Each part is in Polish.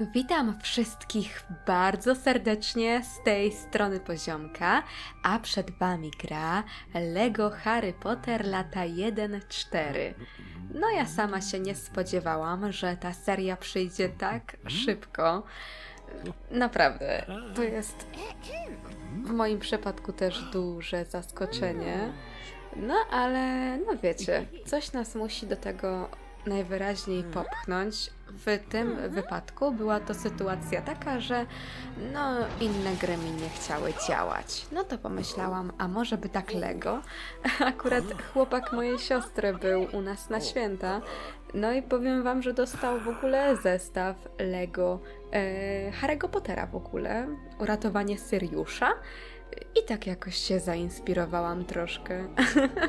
Witam wszystkich bardzo serdecznie z tej strony poziomka, a przed Wami gra Lego Harry Potter lata 1-4. No ja sama się nie spodziewałam, że ta seria przyjdzie tak szybko. Naprawdę, to jest w moim przypadku też duże zaskoczenie. No ale, no wiecie, coś nas musi do tego najwyraźniej popchnąć. W tym wypadku była to sytuacja taka, że no inne gry mi nie chciały działać. No to pomyślałam, a może by tak Lego? Akurat chłopak mojej siostry był u nas na święta. No i powiem wam, że dostał w ogóle zestaw Lego e, Harry'ego Pottera w ogóle. Uratowanie Syriusza. I tak jakoś się zainspirowałam troszkę.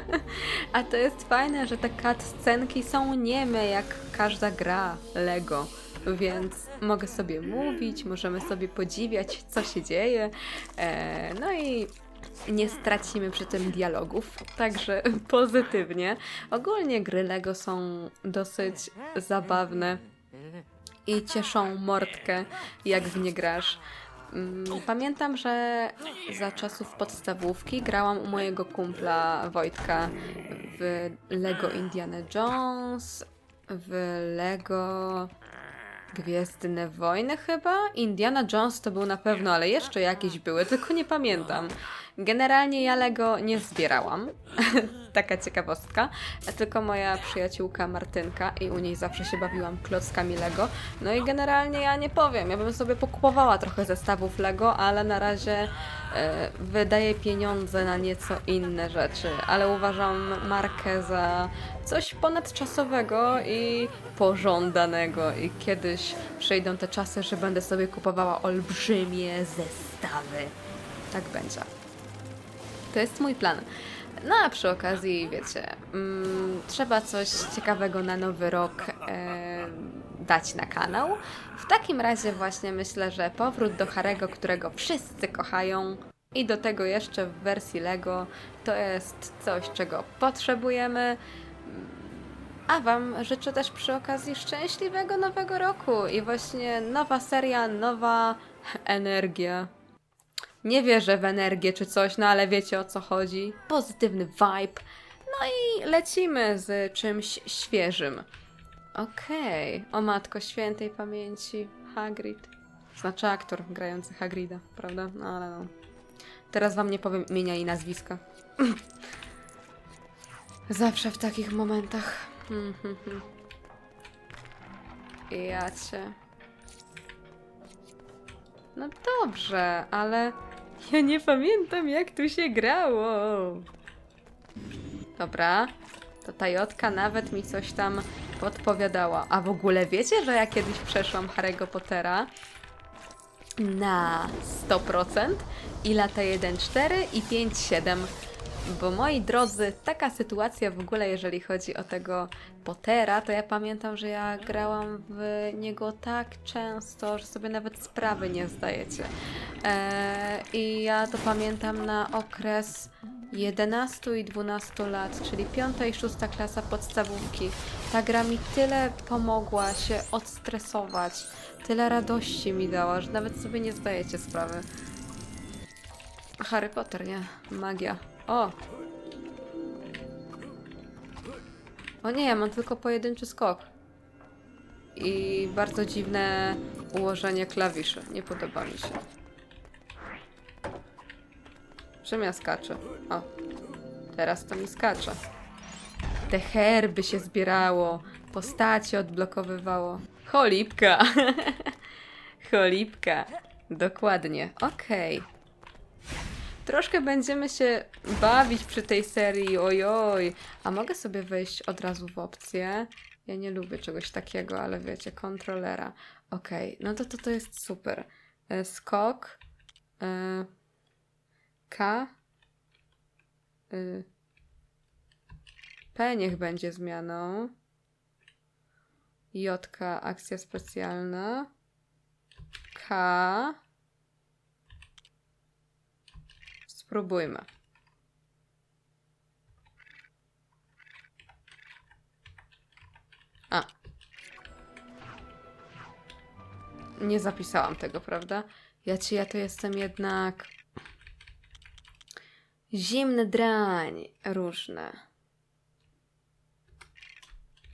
A to jest fajne, że te cutscenki są nieme jak każda gra Lego. Więc mogę sobie mówić, możemy sobie podziwiać, co się dzieje. E, no i nie stracimy przy tym dialogów, także pozytywnie. Ogólnie gry Lego są dosyć zabawne i cieszą mordkę, jak w nie grasz. Mm, Pamiętam, że za czasów podstawówki grałam u mojego kumpla Wojtka w Lego Indiana Jones, w Lego Gwiezdne Wojny chyba? Indiana Jones to był na pewno, ale jeszcze jakieś były, tylko nie pamiętam. Generalnie ja Lego nie zbierałam. Taka ciekawostka. Tylko moja przyjaciółka Martynka i u niej zawsze się bawiłam klockami Lego. No i generalnie ja nie powiem, ja bym sobie pokupowała trochę zestawów Lego, ale na razie e, wydaję pieniądze na nieco inne rzeczy. Ale uważam markę za coś ponadczasowego i pożądanego. I kiedyś przyjdą te czasy, że będę sobie kupowała olbrzymie zestawy. Tak będzie. To jest mój plan. No a przy okazji, wiecie, mm, trzeba coś ciekawego na nowy rok e, dać na kanał. W takim razie właśnie myślę, że powrót do Harego, którego wszyscy kochają i do tego jeszcze w wersji Lego, to jest coś, czego potrzebujemy. A Wam życzę też przy okazji szczęśliwego nowego roku i właśnie nowa seria, nowa energia. Nie wierzę w energię czy coś, no ale wiecie o co chodzi. Pozytywny vibe. No i lecimy z czymś świeżym. Okej. O matko świętej pamięci. Hagrid. Znaczy aktor grający Hagrida, prawda? No ale no. Teraz wam nie powiem imienia i nazwiska. Zawsze w takich momentach. Ja cię. No dobrze, ale ja nie pamiętam jak tu się grało. Dobra, to ta Jotka nawet mi coś tam podpowiadała. A w ogóle wiecie, że ja kiedyś przeszłam Harry'ego Pottera na 100% i lata 1.4 i 5.7. Bo moi drodzy, taka sytuacja w ogóle, jeżeli chodzi o tego Pottera, to ja pamiętam, że ja grałam w niego tak często, że sobie nawet sprawy nie zdajecie. Eee, I ja to pamiętam na okres 11 i 12 lat, czyli 5 i 6 klasa podstawówki. Ta gra mi tyle pomogła się odstresować, tyle radości mi dała, że nawet sobie nie zdajecie sprawy. Harry Potter, nie? Magia. O! O nie, ja mam tylko pojedynczy skok. I bardzo dziwne ułożenie klawiszy. Nie podoba mi się. Czym ja skaczę? O, teraz to mi skacze. Te herby się zbierało, postacie odblokowywało. Cholipka! Cholipka. Dokładnie. Okej. Troszkę będziemy się bawić przy tej serii, ojoj. A mogę sobie wejść od razu w opcję? Ja nie lubię czegoś takiego, ale wiecie, kontrolera. Okej, no to, to to jest super. E, Skok. E, K. Y, P niech będzie zmianą. J akcja specjalna. K. Spróbujmy. A. Nie zapisałam tego, prawda? Ja ci, ja to jestem jednak... Zimny drań. Różne.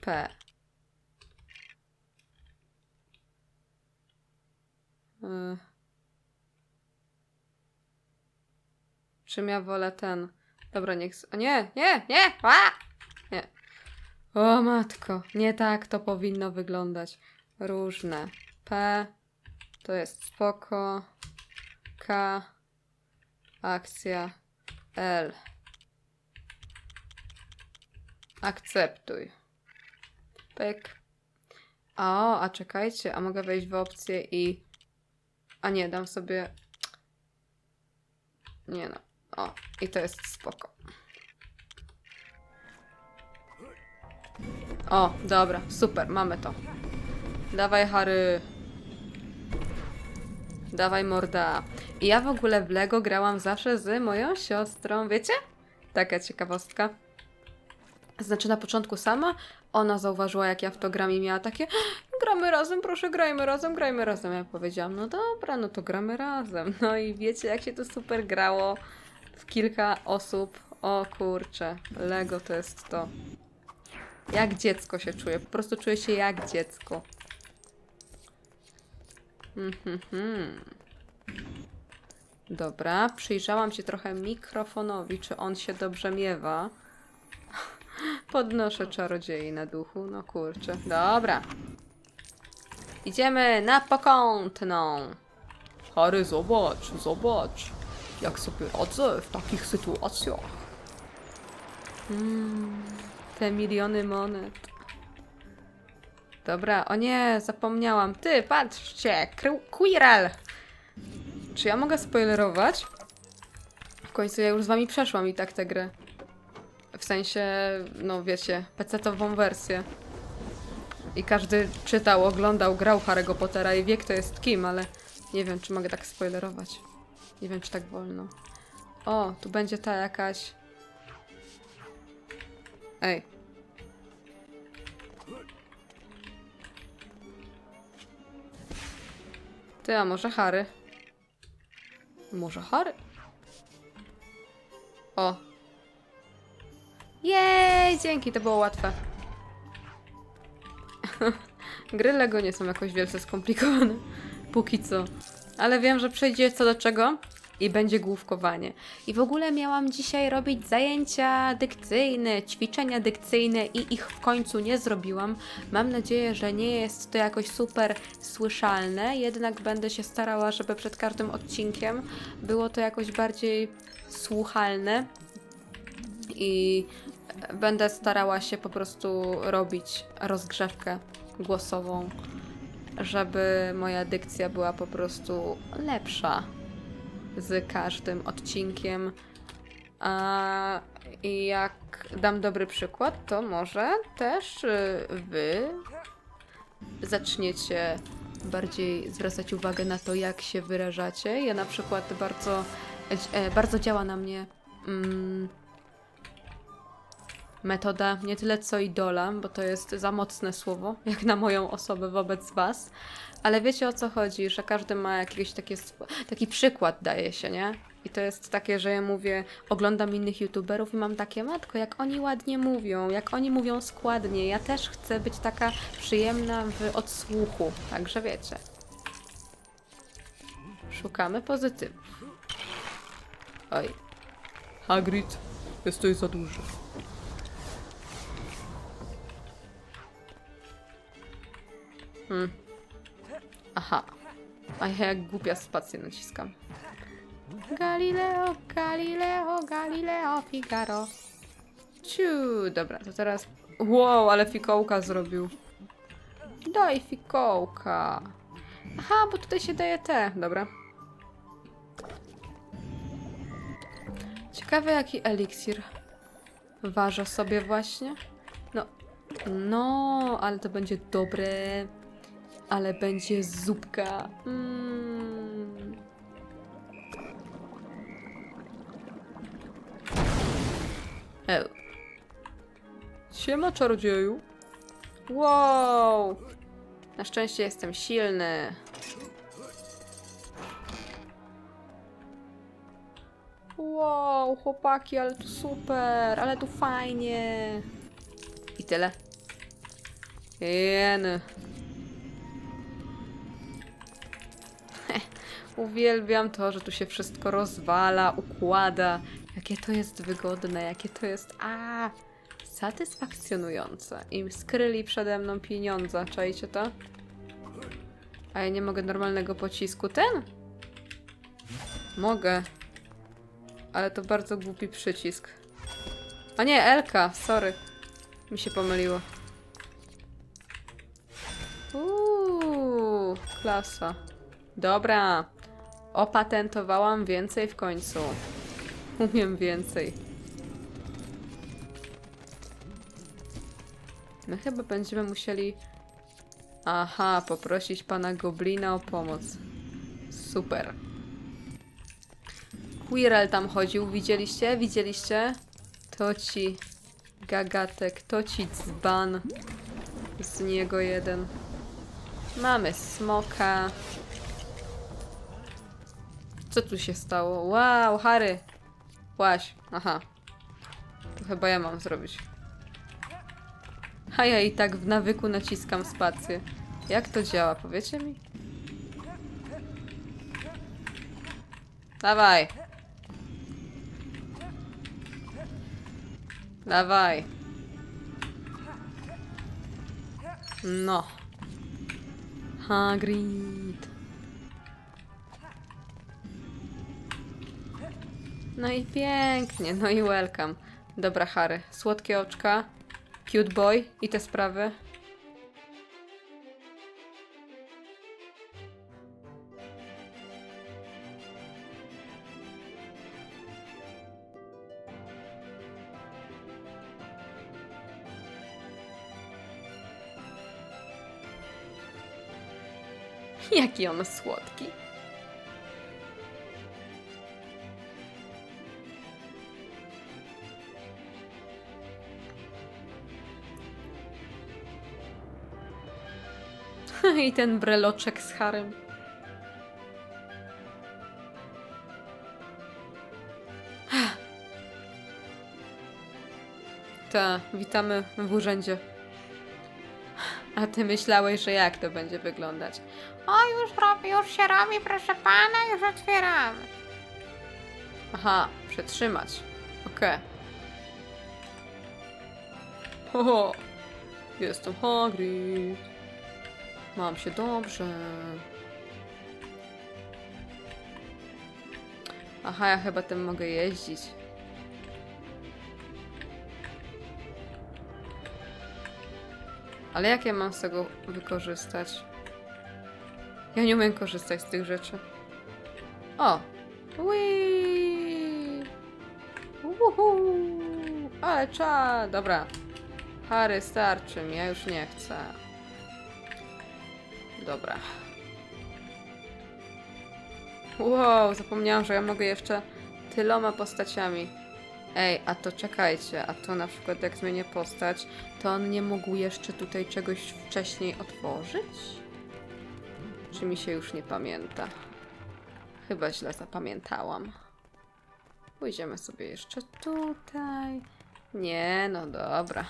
P. Y. Czym ja wolę ten? Dobra, niech. s- O nie, nie, nie! A! Nie. O matko, nie tak to powinno wyglądać. Różne. P to jest spoko. K akcja L. Akceptuj. Pyk. O, a czekajcie, a mogę wejść w opcję i. A nie, dam sobie. Nie no. O, i to jest spoko. O, dobra, super, mamy to. Dawaj, Harry. Dawaj, morda. I ja w ogóle w Lego grałam zawsze z moją siostrą, wiecie? Taka ciekawostka. Znaczy na początku sama, ona zauważyła jak ja w to gram i miała takie gramy razem, proszę grajmy razem, grajmy razem. Ja powiedziałam, no dobra, no to gramy razem. No i wiecie jak się to super grało w kilka osób. O kurczę, Lego to jest to. Jak dziecko się czuję, po prostu czuję się jak dziecko. Mhm. Dobra, przyjrzałam się trochę mikrofonowi, czy on się dobrze miewa. Podnoszę czarodziei na duchu, no kurczę. Dobra. Idziemy na pokątną. Harry, zobacz, zobacz. Jak sobie radzę w takich sytuacjach. Mm, te miliony monet. Dobra, o nie, zapomniałam. Ty, patrzcie, Quirrell. Czy ja mogę spoilerować? W końcu ja już z wami przeszłam i tak tę grę. W sensie, no wiecie, PC-tową wersję. I każdy czytał, oglądał, grał Harry'ego Pottera i wie kto jest kim, ale nie wiem, czy mogę tak spoilerować. Nie wiem, czy tak wolno. O, tu będzie ta jakaś... Ej. Ty, a może Harry? Może Harry? O. Jej, dzięki, to było łatwe. Gry Lego nie są jakoś wielce skomplikowane. Póki co. Ale wiem, że przejdzie co do czego i będzie główkowanie. I w ogóle miałam dzisiaj robić zajęcia dykcyjne, ćwiczenia dykcyjne i ich w końcu nie zrobiłam. Mam nadzieję, że nie jest to jakoś super słyszalne, jednak będę się starała, żeby przed każdym odcinkiem było to jakoś bardziej słuchalne i będę starała się po prostu robić rozgrzewkę głosową, żeby moja dykcja była po prostu lepsza z każdym odcinkiem. A jak dam dobry przykład, to może też y, wy zaczniecie bardziej zwracać uwagę na to, jak się wyrażacie. Ja na przykład bardzo, e, bardzo działa na mnie mm, metoda nie tyle co idola, bo to jest za mocne słowo, jak na moją osobę wobec Was. Ale wiecie o co chodzi, że każdy ma jakiś taki, taki przykład, daje się, nie? I to jest takie, że ja mówię, oglądam innych youtuberów i mam takie, matko, jak oni ładnie mówią, jak oni mówią składnie. Ja też chcę być taka przyjemna w odsłuchu, także wiecie. Szukamy pozytywów. Oj. Hagrid, jesteś za duży. Hmm. Aha. A ja jak głupia spację naciskam. Galileo, Galileo, Galileo, Figaro. Ciu, dobra, to teraz... Wow, ale fikołka zrobił. Daj fikołka. Aha, bo tutaj się daje te. Dobra. Ciekawe jaki eliksir ważę sobie właśnie. No, no, ale to będzie dobre ale będzie zupka. Mm. Siema, czarodzieju. Wow! Na szczęście jestem silny. Wow, chłopaki, ale tu super, ale tu fajnie. I tyle. Jeny. Uwielbiam to, że tu się wszystko rozwala, układa. Jakie to jest wygodne, jakie to jest. A, satysfakcjonujące. Im skryli przede mną pieniądze, czajcie to? A ja nie mogę normalnego pocisku. Ten? Mogę. Ale to bardzo głupi przycisk. A nie, Elka, sorry. Mi się pomyliło. Uuu, klasa. Dobra. Opatentowałam więcej w końcu. Umiem więcej. My chyba będziemy musieli. Aha, poprosić pana Goblina o pomoc. Super. Quirrell tam chodził, widzieliście? Widzieliście? To ci gagatek, to ci dzban. Z niego jeden. Mamy smoka. Co tu się stało? Wow, Harry! Łaś. Aha. To chyba ja mam zrobić. A ja i tak w nawyku naciskam spację. Jak to działa, powiecie mi? Dawaj. Dawaj. No. Hagrid. No i pięknie, no i welcome. Dobra, Harry. Słodkie oczka. Cute boy i te sprawy. Jaki on słodki. I ten breloczek z Harem. Ta, witamy w urzędzie. A ty myślałeś, że jak to będzie wyglądać? O, już robi, już się robi, proszę pana, już otwieramy. Aha, przetrzymać. Okej. Ho, jestem Hagrid. Mam się dobrze. Aha, ja chyba tym mogę jeździć. Ale jak ja mam z tego wykorzystać? Ja nie umiem korzystać z tych rzeczy. O! Whee! Uhu! Ale cza! Dobra. Harry, starczy mi, ja już nie chcę. Dobra. Wow, zapomniałam, że ja mogę jeszcze tyloma postaciami. Ej, a to czekajcie, a to na przykład jak zmienię postać, to on nie mógł jeszcze tutaj czegoś wcześniej otworzyć? Czy mi się już nie pamięta? Chyba źle zapamiętałam. Pójdziemy sobie jeszcze tutaj. Nie, no dobra.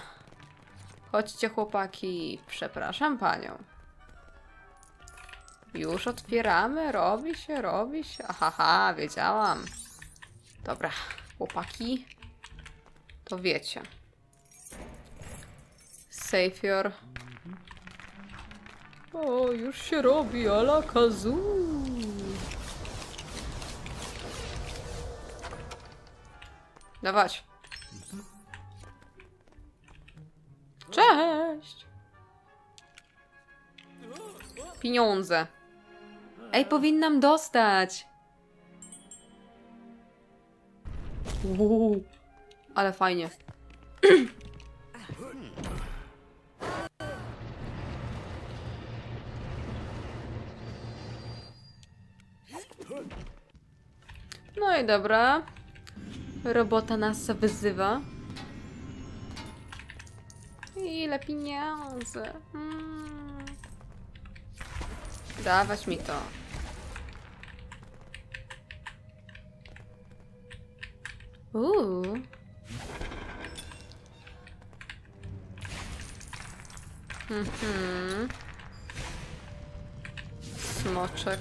Chodźcie, chłopaki. Przepraszam panią. Już otwieramy, robi się, robi się. Ahaha, wiedziałam. Dobra, chłopaki. To wiecie. Savior. O, już się robi, ala kazoo. Dawać. Cześć! Pieniądze. Ej, powinnam dostać. Uuu, ale fajnie. No i dobra. Robota nas wyzywa. Ile pieniędzy. Mm. Dawać mi to. Uuu. Mhm. Smoczek.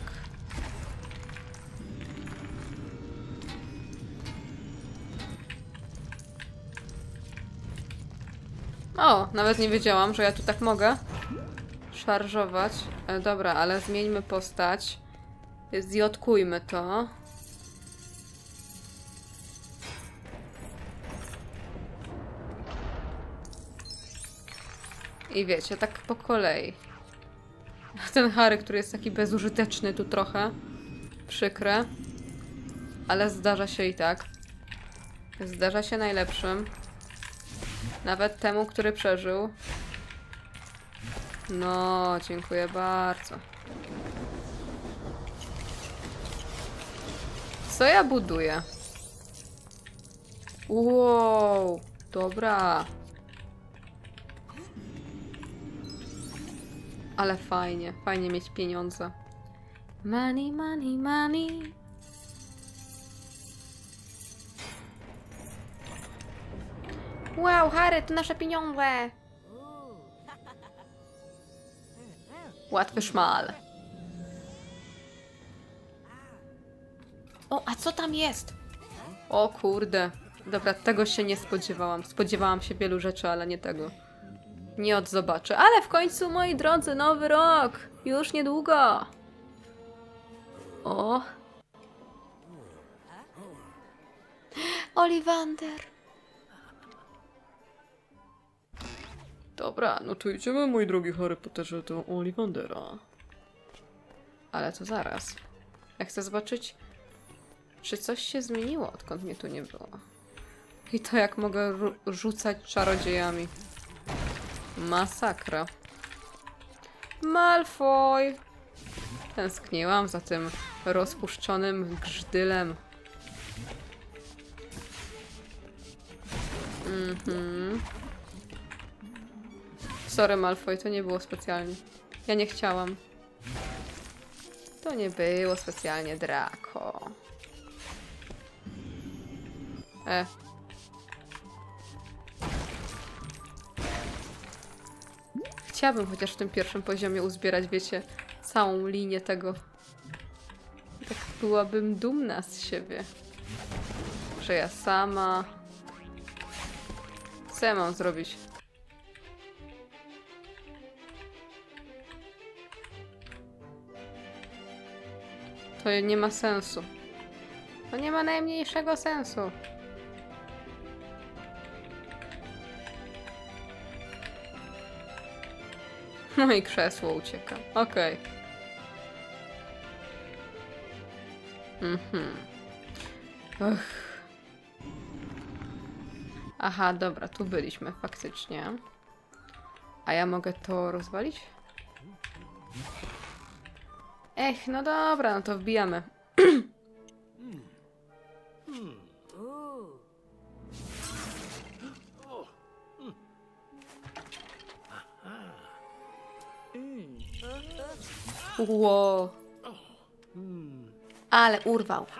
O, nawet nie wiedziałam, że ja tu tak mogę szarżować. E, dobra, ale zmieńmy postać. Zjotkujmy to. I wiecie, tak po kolei. Ten Harry, który jest taki bezużyteczny tu trochę. Przykre. Ale zdarza się i tak. Zdarza się najlepszym. Nawet temu, który przeżył. No, dziękuję bardzo. Co ja buduję? Wow, dobra. Ale fajnie, fajnie mieć pieniądze. Money, money, money. Wow, Harry, to nasze pieniądze. Łatwy szmal. O, a co tam jest? O kurde. Dobra, tego się nie spodziewałam. Spodziewałam się wielu rzeczy, ale nie tego. Nie od zobaczę. Ale w końcu, moi drodzy, nowy rok! Już niedługo! O! Oliwander. Dobra, no to idziemy, mój drogi Harry Potterze, do Ollivandera. Ale to zaraz. Ja chcę zobaczyć, czy coś się zmieniło, odkąd mnie tu nie było. I to jak mogę rzucać czarodziejami. Masakra. Malfoy! Tęskniłam za tym rozpuszczonym grzdylem. Mhm. Sorry, Malfoy, to nie było specjalnie. Ja nie chciałam. To nie było specjalnie Draco. E. Chciałabym chociaż w tym pierwszym poziomie uzbierać, wiecie, całą linię tego. Tak byłabym dumna z siebie. Że ja sama. Co ja mam zrobić? To nie ma sensu. To nie ma najmniejszego sensu. No i krzesło ucieka. Okej. Mhm. Ech. Aha, dobra, tu byliśmy faktycznie. A ja mogę to rozwalić? Ech, no dobra, no to wbijamy. Ło. Ale urwał.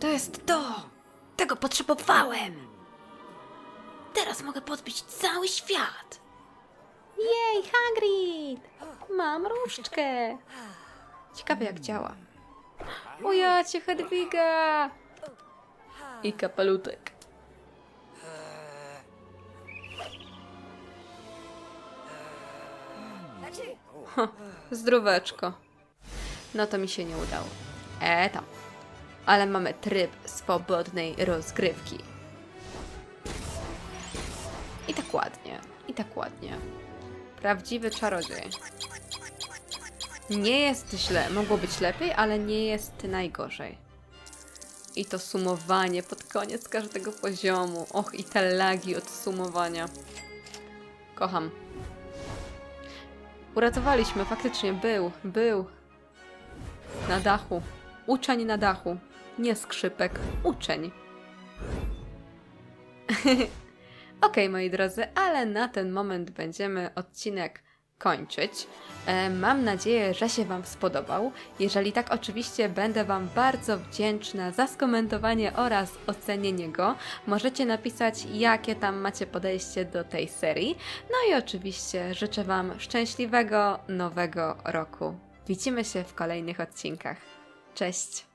To jest to! Tego potrzebowałem! Teraz mogę podbić cały świat! Jej, Hagrid! Mam różdżkę. Ciekawe jak działa. O ja cię, Hedwiga! I kapelutek. Ho, zdróweczko. No to mi się nie udało. E tam. Ale mamy tryb swobodnej rozgrywki. I tak ładnie, i tak ładnie. Prawdziwy czarodziej. Nie jest źle. Mogło być lepiej, ale nie jest najgorzej. I to sumowanie pod koniec każdego poziomu. Och, i te lagi od sumowania. Kocham. Uratowaliśmy, faktycznie był, był. Na dachu. Uczeń na dachu. Nie skrzypek, uczeń. Okej, moi drodzy, ale na ten moment będziemy odcinek kończyć. E, Mam nadzieję, że się Wam spodobał. Jeżeli tak, oczywiście będę Wam bardzo wdzięczna za skomentowanie oraz ocenienie go. Możecie napisać, jakie tam macie podejście do tej serii. No i oczywiście życzę Wam szczęśliwego nowego roku. Widzimy się w kolejnych odcinkach. Cześć!